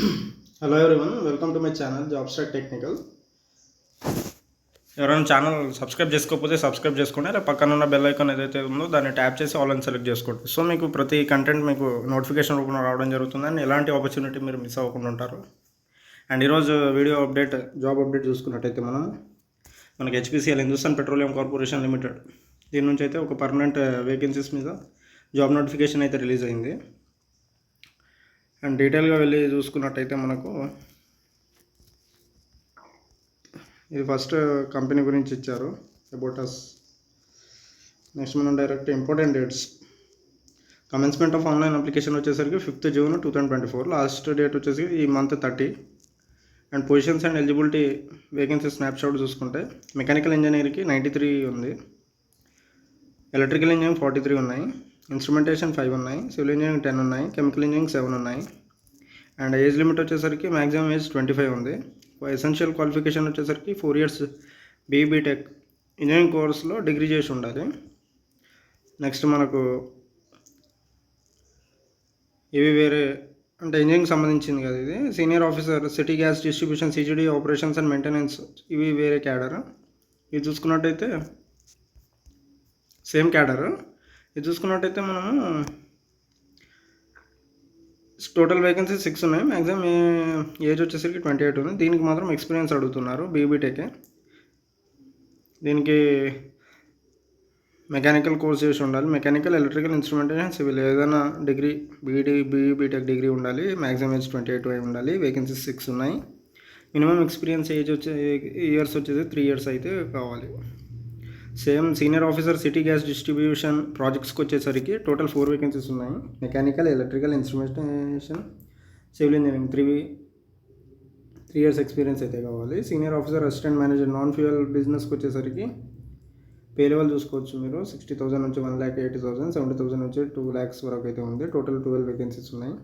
Hello everyone welcome to my channel job stack technical ఎవరైనా channel subscribe చేసుకోకపోతే subscribe చేసుకోండి. లేదా పక్కన ఉన్న బెల్ ఐకాన్ ఏదైతే ఉందో దాన్ని ట్యాప్ చేసి ఆల్ అని సెలెక్ట్ చేసుకోండి. సో మీకు ప్రతి కంటెంట్ మీకు నోటిఫికేషన్ రూపంలో రావడం జరుగుతుంది అండ్ ఎలాంటి ఆపర్చునిటీ మీరు మిస్ అవ్వకుండా ఉంటారు. అండ్ ఈరోజు వీడియో అప్డేట్ జాబ్ అప్డేట్ చూసుకున్నట్టయితే మనం మనకి HPCL Hindustan petroleum corporation limited దీని నుంచి అయితే ఒక పర్మనెంట్ వేకెన్సీస్ మీద జాబ్ నోటిఫికేషన్ అయితే రిలీజ్ అయింది. అండ్ డీటెయిల్గా వెళ్ళి చూసుకున్నట్టయితే మనకు ఇది ఫస్ట్ కంపెనీ గురించి ఇచ్చారు. అబౌటస్ నెక్స్ట్ మనం direct important dates. Commencement of online application వచ్చేసరికి fifth June two thousand twenty four. Last date వచ్చేసి ఈ month thirty. And positions and eligibility vacancy snapshot చూసుకుంటే మెకానికల్ ఇంజనీర్కి నైంటీ త్రీ ఉంది. ఎలక్ట్రికల్ ఇంజనీరింగ్ ఫార్టీ త్రీ ఉన్నాయి. Instrumentation five ఉన్నాయి civil engineering ten ఉన్నాయి chemical engineering seven ఉన్నాయి. And age limit వచ్చేసరికి మ్యాక్సిమం ఏజ్ ట్వంటీ ఫైవ్ ఉంది. ఎసెన్షియల్ క్వాలిఫికేషన్ వచ్చేసరికి four years BE BTech engineering కోర్స్లో డిగ్రీ చేసి ఉండాలి. నెక్స్ట్ మనకు ఇవి వేరే అంటే ఇంజనీరింగ్ సంబంధించింది కదా ఇది. Senior officer city gas distribution CGD operations and maintenance ఇవి వేరే క్యాడర్. ఇది చూసుకున్నట్టయితే సేమ్ క్యాడర్. ఇది చూసుకున్నట్టయితే మనము టోటల్ వేకెన్సీ సిక్స్ ఉన్నాయి. మ్యాక్సిమం ఏజ్ వచ్చేసరికి ట్వంటీ ఎయిట్ ఉంది. దీనికి మాత్రం ఎక్స్పీరియన్స్ అడుగుతున్నారు బీబీటెక్ దీనికి మెకానికల్ కోర్స్ చేసి ఉండాలి. మెకానికల్ ఎలక్ట్రికల్ ఇన్స్ట్రుమెంటేషన్ సివిల్ ఏదైనా degree BE BE BTech degree ఉండాలి. మ్యాక్సిమం ఏజ్ ట్వంటీ ఎయిట్ అయి ఉండాలి. వేకెన్సీస్ సిక్స్ ఉన్నాయి. మినిమం ఎక్స్పీరియన్స్ ఏజ్ వచ్చే ఇయర్స్ వచ్చేసి త్రీ ఇయర్స్ అయితే కావాలి. Same senior officer city gas distribution ప్రాజెక్ట్స్కి వచ్చేసరికి టోటల్ ఫోర్ వేకెన్సీస్ ఉన్నాయి. Mechanical electrical instrumentation civil engineering. Three three years experience అయితే కావాలి. Senior officer assistant manager non fuel బిజినెస్కి వచ్చేసరికి పే లెవెల్ చూసుకోవచ్చు మీరు. సిక్స్టీ థౌసండ్ నుంచి one lakh eighty thousand seventy thousand నుంచి టూ ల్యాక్స్ వరకు అయితే ఉంది. టోటల్ ట్వెల్వ్ వేకెన్సీస్ ఉన్నాయి.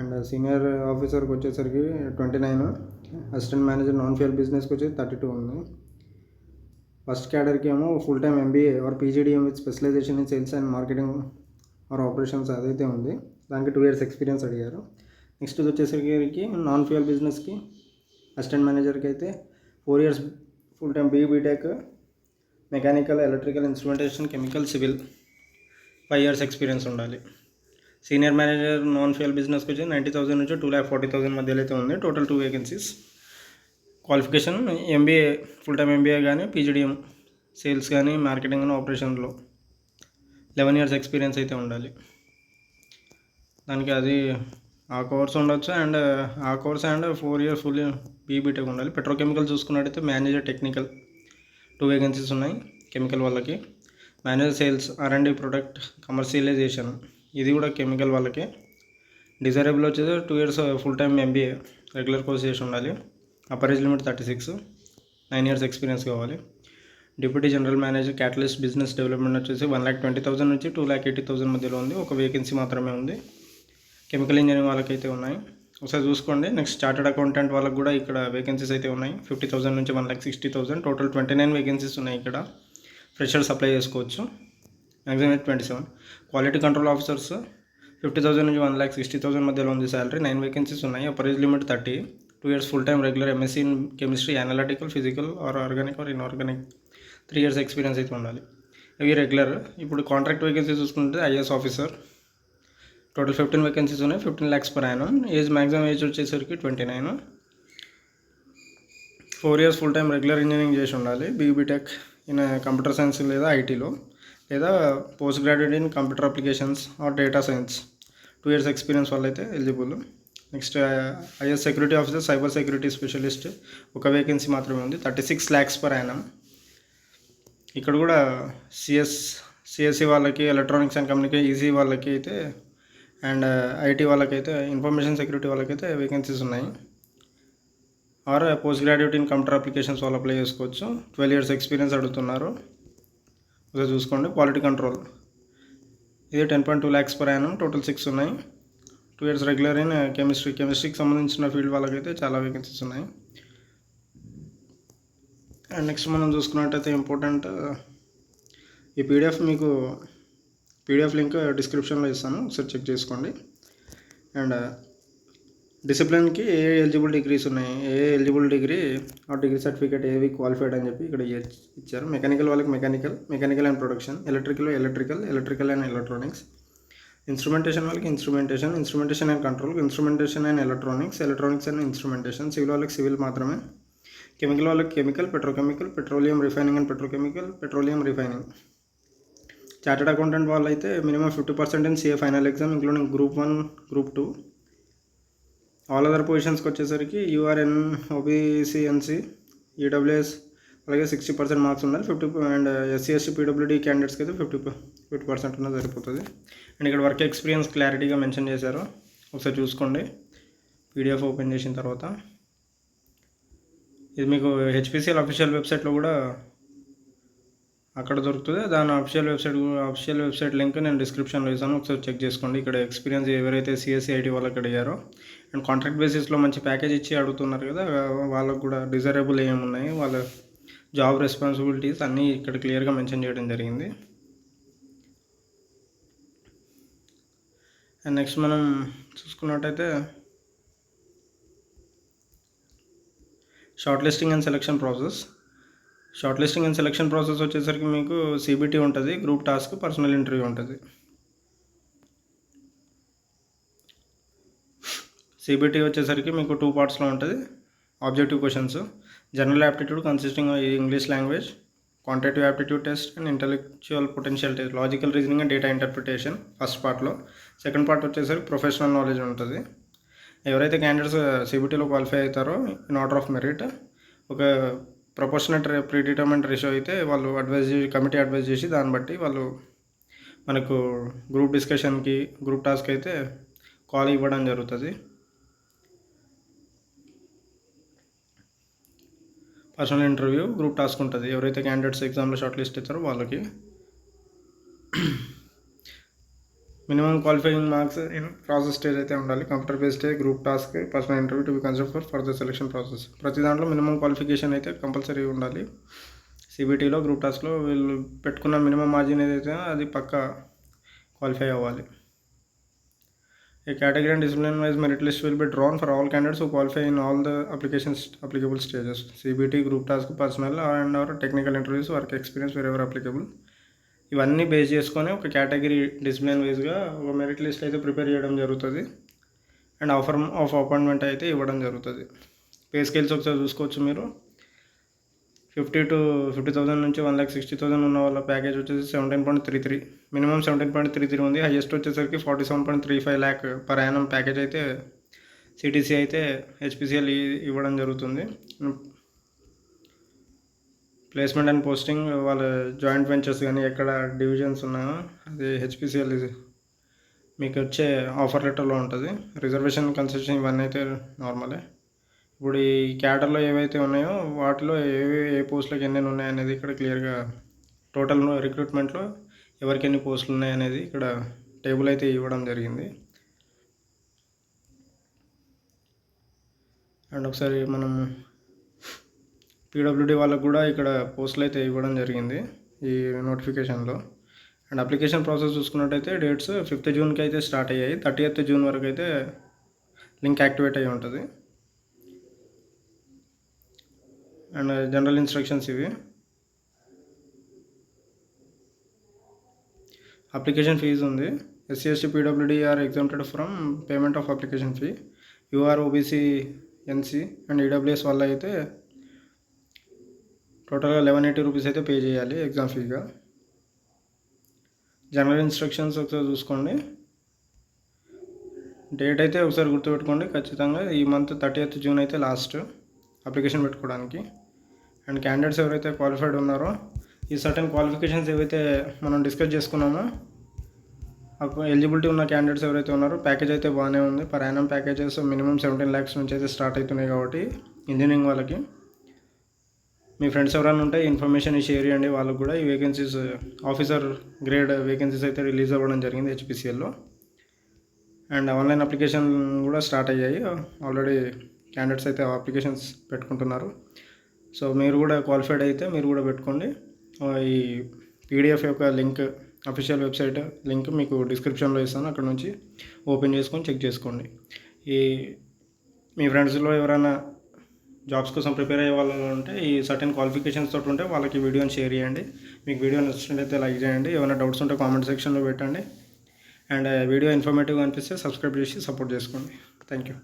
అండ్ సీనియర్ ఆఫీసర్కి వచ్చేసరికి twenty nine assistant manager non fuel బిజినెస్కి వచ్చి థర్టీ టూ ఉంది ఫస్ట్ క్యాడర్కి ఏమో full time MBA or PGDM with specialization in sales and marketing or operations అదైతే ఉంది. దానికి టూ ఇయర్స్ ఎక్స్పీరియన్స్ అడిగారు. నెక్స్ట్ వచ్చేసరికి నాన్ ఫ్యూయల్ బిజినెస్కి అసిస్టెంట్ మేనేజర్కి అయితే four years full time B BTech mechanical electrical instrumentation chemical civil five years experience ఉండాలి. Senior manager non fuel బిజినెస్కి వచ్చి నైంటీ థౌసండ్ నుంచి టూ ల్యాక్ ఫార్టీ థౌసండ్ మధ్యలో అయితే ఉంది. Total two vacancies. Qualification MBA full time MBA కానీ PGDM sales కానీ marketing కానీ ఆపరేషన్లో లెవెన్ ఇయర్స్ ఎక్స్పీరియన్స్ అయితే ఉండాలి. దానికి అది ఆ కోర్స్ ఉండొచ్చు అండ్ ఆ course and four years full BE BTech ఉండాలి. పెట్రోకెమికల్ చూసుకున్నట్టయితే మేనేజర్ టెక్నికల్ టూ వేకెన్సీస్ ఉన్నాయి కెమికల్ వాళ్ళకి. Manager sales or and product commercialization ఇది కూడా కెమికల్ వాళ్ళకి. డిజైరబుల్ వచ్చేది two years full time MBA regular course చేసి ఉండాలి. Upper age limit thirty six nine years experience కావాలి. Deputy general manager catalyst business development వచ్చేసి వన్ ల్యాక్ ట్వంటీ థౌసండ్ నుంచి two lakh eighty thousand మధ్యలో ఉంది. ఒక వేకెన్సీ మాత్రమే ఉంది. కెమికల్ ఇంజనీరింగ్ వాళ్ళకైతే ఉన్నాయి. ఒకసారి చూసుకోండి. నెక్స్ట్ చార్టెడ్ అకౌంటెంట్ వాళ్ళకి కూడా ఇక్కడ వేకెన్సీస్ అయితే ఉన్నాయి. ఫిఫ్టీ థౌసండ్ నుంచి one lakh sixty thousand total twenty nine vacancies ఉన్నాయి ఇక్కడ. ఫ్రెషర్స్ అప్లై చేసుకోవచ్చు. Maximum twenty seven quality control officers fifty thousand నుంచి వన్ ల్యాక్ సిక్స్టీ థౌసండ్ మధ్యలో ఉంది శాలరీ నైన్ వేకెన్సీస్ ఉన్నాయి. Upper limit thirty two years full time regular MSc in chemistry analytical physical or organic or inorganic three years experience అయితే ఉండాలి. ఇవి regular ఇప్పుడు contract vacancy చూసుకుంటే IS officer total fifteen vacancies ఉన్నాయి. Fifteen lakhs per annum age maximum age వచ్చేసరికి twenty nine four years full time regular engineering చేసి ఉండాలి. BE BTech in computer science లేదా ఐటీలో లేదా post graduate in computer applications or data science two years experience వల్ల అయితే eligible next IS security officer cyber security specialist ఒక vacancy మాత్రమే ఉంది. Thirty six lakhs per annum ఇక్కడ కూడా సిఎస్ సిఎస్సి వాళ్ళకి ఎలక్ట్రానిక్స్ అండ్ కమ్యూనికేషన్ ఈజీ వాళ్ళకి అయితే అండ్ ఐటీ వాళ్ళకైతే ఇన్ఫర్మేషన్ సెక్యూరిటీ వాళ్ళకైతే వేకెన్సీస్ ఉన్నాయి. Or post graduate in computer applications వాళ్ళు అప్లై చేసుకోవచ్చు. ట్వెల్వ్ ఇయర్స్ ఎక్స్పీరియన్స్ అడుగుతున్నారు. ఒకసారి చూసుకోండి. క్వాలిటీ కంట్రోల్ ఇది ten point two lakhs per annum total six ఉన్నాయి. టూ ఇయర్స్ రెగ్యులర్ అయిన కెమిస్ట్రీ కెమిస్ట్రీకి సంబంధించిన ఫీల్డ్ వాళ్ళకైతే చాలా వేకెన్సీస్ ఉన్నాయి. అండ్ నెక్స్ట్ మనం చూసుకున్నట్టయితే ఇంపార్టెంట్ ఈ పీడిఎఫ్ మీకు పీడిఎఫ్ లింక్ డిస్క్రిప్షన్లో ఇస్తాను. ఒకసారి చెక్ చేసుకోండి. అండ్ డిసిప్లిన్కి ఏ ఎలిజిబుల్ డిగ్రీస్ ఉన్నాయి? ఏ ఎలిజిబుల్ డిగ్రీ ఆ డిగ్రీ సర్టిఫికేట్ ఏవి క్వాలిఫైడ్ అని చెప్పి ఇక్కడ ఇచ్చారు. మెకానికల్ వాళ్ళకి mechanical mechanical and production electrical electrical electrical and electronics instrumentation వాళ్ళకి instrumentation instrumentation and control instrumentation and electronics electronics and instrumentation civil వాళ్ళకి సివిల్ మాత్రమే. కెమికల్ వాళ్ళకి chemical petrochemical petroleum refining and petrochemical petroleum refining chartered accountant వాళ్ళు అయితే minimum fifty percent in CA final exam including group one group two all other పొజిషన్స్కి వచ్చేసరికి URN OBC NC EWS అలాగే sixty percent marks ఉండాలి fifty and SC SC PWD క్యాండిడేట్స్కి అయితే fifty fifty percent ఉన్నా సరిపోతుంది. And ఇక్కడ వర్క్ ఎక్స్పీరియన్స్ క్లారిటీగా mention చేశారు. ఒకసారి చూసుకోండి. పీడిఎఫ్ ఓపెన్ చేసిన తర్వాత. ఇది మీకు హెచ్పిసిఎల్ అఫీషియల్ వెబ్సైట్లో కూడా అక్కడ దొరుకుతుంది. దాని official website official website link నేను డిస్క్రిప్షన్లో ఇస్తాను. ఒకసారి చెక్ చేసుకోండి. ఇక్కడ ఎక్స్పీరియన్స్ ఎవరైతే సిఎస్సి ఐటీ వాళ్ళకి అడిగారో. అండ్ కాంట్రాక్ట్ బేసిస్లో మంచి ప్యాకేజ్ ఇచ్చి అడుగుతున్నారు కదా వాళ్ళకు కూడా డిజైరబుల్ ఏమున్నాయి? వాళ్ళ జాబ్ రెస్పాన్సిబిలిటీస్ అన్నీ ఇక్కడ క్లియర్గా మెన్షన్ చేయడం జరిగింది. అండ్ నెక్స్ట్ మనం చూసుకున్నట్టయితే short listing and selection process. Short listing and selection process వచ్చేసరికి మీకు సిబిటీ ఉంటుంది గ్రూప్ టాస్క్ పర్సనల్ ఇంటర్వ్యూ ఉంటుంది. సిబిటీ వచ్చేసరికి మీకు టూ పార్ట్స్లో ఉంటుంది objective questions general aptitude consisting English language quantitative aptitude test and intellectual potential test logical reasoning and data interpretation first పార్ట్లో second part వచ్చేసరికి ప్రొఫెషనల్ నాలెడ్జ్ ఉంటుంది. ఎవరైతే క్యాండిడేట్స్ సిబిటీలో క్వాలిఫై అవుతారో ఇన్ ఆర్డర్ ఆఫ్ మెరిట్ ఒక proportionate ప్రీడిటర్మెంట్ ratio అయితే వాళ్ళు advise చేసి కమిటీ అడ్వైజ్ చేసి దాన్ని బట్టి వాళ్ళు మనకు గ్రూప్ డిస్కషన్కి గ్రూప్ టాస్క్ అయితే కాల్ ఇవ్వడం జరుగుతుంది. పర్సనల్ ఇంటర్వ్యూ గ్రూప్ టాస్క్ ఉంటుంది. ఎవరైతే క్యాండిడేట్స్ ఎగ్జామ్లో షార్ట్ లిస్ట్ ఇస్తారో వాళ్ళకి minimum qualifying marks in process stage అయితే ఉండాలి. Computer based group task personal interview to be consider for further selection process ప్రతి దాంట్లో మినిమం క్వాలిఫికేషన్ అయితే కంపల్సరీ ఉండాలి. సిబిటీలో గ్రూప్ టాస్క్లో వీళ్ళు పెట్టుకున్న మినిమం మార్జిన్ ఏదైతే అది పక్క క్వాలిఫై అవ్వాలి. A category and discipline wise merit list will be drawn for all candidates who qualify in all the applications applicable stages CBT, group task, personal and or technical interviews, work experience wherever applicable. ఇవన్నీ base చేసుకొని ఒక category discipline వైజ్గా ఒక merit list అయితే prepare చేయడం జరుగుతుంది and offer of appointment అయితే ఇవ్వడం జరుగుతుంది పే స్కేల్స్ ఒకసారి చూసుకోవచ్చు మీరు ఫిఫ్టీ టు ఫిఫ్టీ థౌసండ్ నుంచి వన్ ల్యాక్ సిక్స్టీ థౌసండ్ ఉన్న వాళ్ళ ప్యాకేజ్ వచ్చేసి seventeen point three three. Minimum seventeen point three three ఉంది. హైయెస్ట్ వచ్చేసరికి forty seven point three five lakh per annum package అయితే సిటీసీ అయితే హెచ్పిసిఎల్ ఇవ్వడం జరుగుతుంది. ప్లేస్మెంట్ అండ్ పోస్టింగ్ వాళ్ళ జాయింట్ వెంచర్స్ కానీ ఎక్కడ డివిజన్స్ ఉన్నాయో అది హెచ్పిసిఎల్ మీకు వచ్చే ఆఫర్ లెటర్లో ఉంటుంది. రిజర్వేషన్ కన్సెషన్ ఇవన్నీ అయితే నార్మలే. ఇప్పుడు ఈ క్యాటర్లో ఏవైతే ఉన్నాయో వాటిలో ఏవి ఏ పోస్టులకు ఎన్ని ఉన్నాయి అనేది ఇక్కడ క్లియర్గా టోటల్ రిక్రూట్మెంట్లో ఎవరికి ఎన్ని పోస్టులు ఉన్నాయి అనేది ఇక్కడ టేబుల్ అయితే ఇవ్వడం జరిగింది. అండ్ ఒకసారి మనం పీడబ్ల్యూడీ వాళ్ళకు కూడా ఇక్కడ పోస్టులు అయితే ఇవ్వడం జరిగింది ఈ నోటిఫికేషన్లో. అండ్ అప్లికేషన్ ప్రాసెస్ చూసుకున్నట్టయితే డేట్స్ ఫిఫ్త్ జూన్కి అయితే స్టార్ట్ అయ్యాయి. థర్టీ జూన్ వరకు అయితే లింక్ యాక్టివేట్ అయ్యి ఉంటుంది. అండ్ జనరల్ ఇన్స్ట్రక్షన్స్ ఇవి. అప్లికేషన్ ఫీజు ఉంది. SC ST PWD or exempted from payment of application fee UR OBC NC and EWS వల్ల అయితే టోటల్గా లెవెన్ ఎయిటీ రూపీస్ అయితే పే చేయాలి ఎగ్జామ్ ఫీగా జనరల్ ఇన్స్ట్రక్షన్స్ ఒకసారి చూసుకోండి. డేట్ అయితే ఒకసారి గుర్తుపెట్టుకోండి. ఖచ్చితంగా ఈ మంత్ థర్టీ జూన్ అయితే లాస్ట్ అప్లికేషన్ పెట్టుకోవడానికి. అండ్ క్యాండిడేట్స్ ఎవరైతే క్వాలిఫైడ్ ఉన్నారో ఈ సర్టన్ క్వాలిఫికేషన్స్ ఏవైతే మనం డిస్కస్ చేసుకున్నామో ఎలిజిబిలిటీ ఉన్న క్యాండిడేట్స్ ఎవరైతే ఉన్నారో ప్యాకేజ్ అయితే బాగానే ఉంది. Per annum packages minimum seventeen lakhs నుంచి అయితే స్టార్ట్ అవుతున్నాయి కాబట్టి ఇంజనీరింగ్ వాళ్ళకి. మీ ఫ్రెండ్స్ ఎవరైనా ఉంటే ఇన్ఫర్మేషన్ షేర్ చేయండి. వాళ్ళకు కూడా ఈ వేకెన్సీస్ ఆఫీసర్ గ్రేడ్ వేకెన్సీస్ అయితే రిలీజ్ అవ్వడం జరిగింది హెచ్పిసిఎల్లో అండ్ ఆన్లైన్ అప్లికేషన్ కూడా స్టార్ట్ అయ్యాయి. ఆల్రెడీ క్యాండిడేట్స్ అయితే అప్లికేషన్స్ పెట్టుకుంటున్నారు. సో మీరు కూడా క్వాలిఫైడ్ అయితే మీరు కూడా పెట్టుకోండి. ఈ పీడిఎఫ్ యొక్క లింక్ అఫీషియల్ వెబ్సైట్ లింక్ మీకు డిస్క్రిప్షన్లో ఇస్తాను. అక్కడ నుంచి ఓపెన్ చేసుకొని చెక్ చేసుకోండి. ఈ మీ ఫ్రెండ్స్లో ఎవరైనా జాబ్స్ కోసం ప్రిపేర్ అయ్యే వాళ్ళు ఉంటే ఈ సర్టెన్ క్వాలిఫికేషన్స్ తోటి ఉంటే వాళ్ళకి వీడియోని షేర్ చేయండి. మీకు వీడియో నచ్చినట్లయితే లైక్ చేయండి. ఏమైనా డౌట్స్ ఉంటే కామెంట్ సెక్షన్లో పెట్టండి. అండ్ వీడియో ఇన్ఫర్మేటివ్గా అనిపిస్తే సబ్స్క్రైబ్ చేసి సపోర్ట్ చేసుకోండి. Thank you